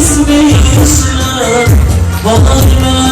biz miyiz? Bahar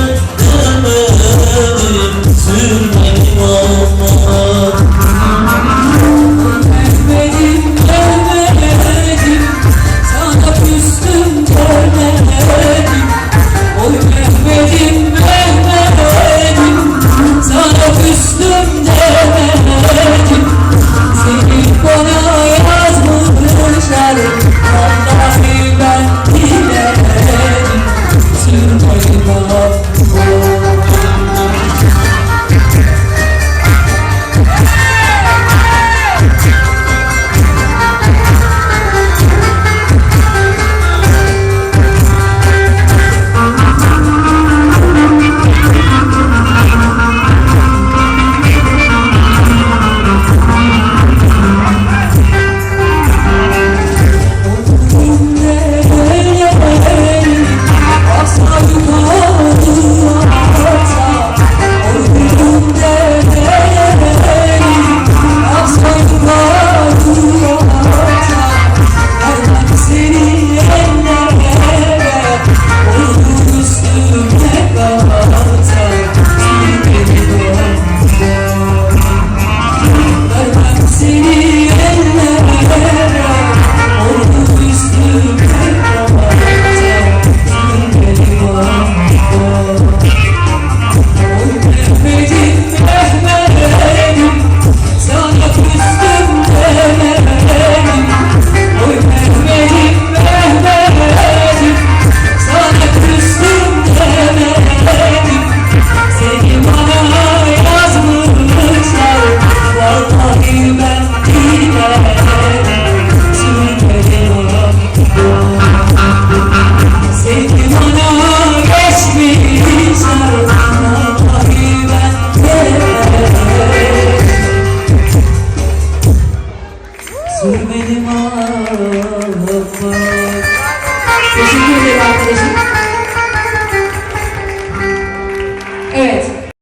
Teşekkür ederim arkadaşım.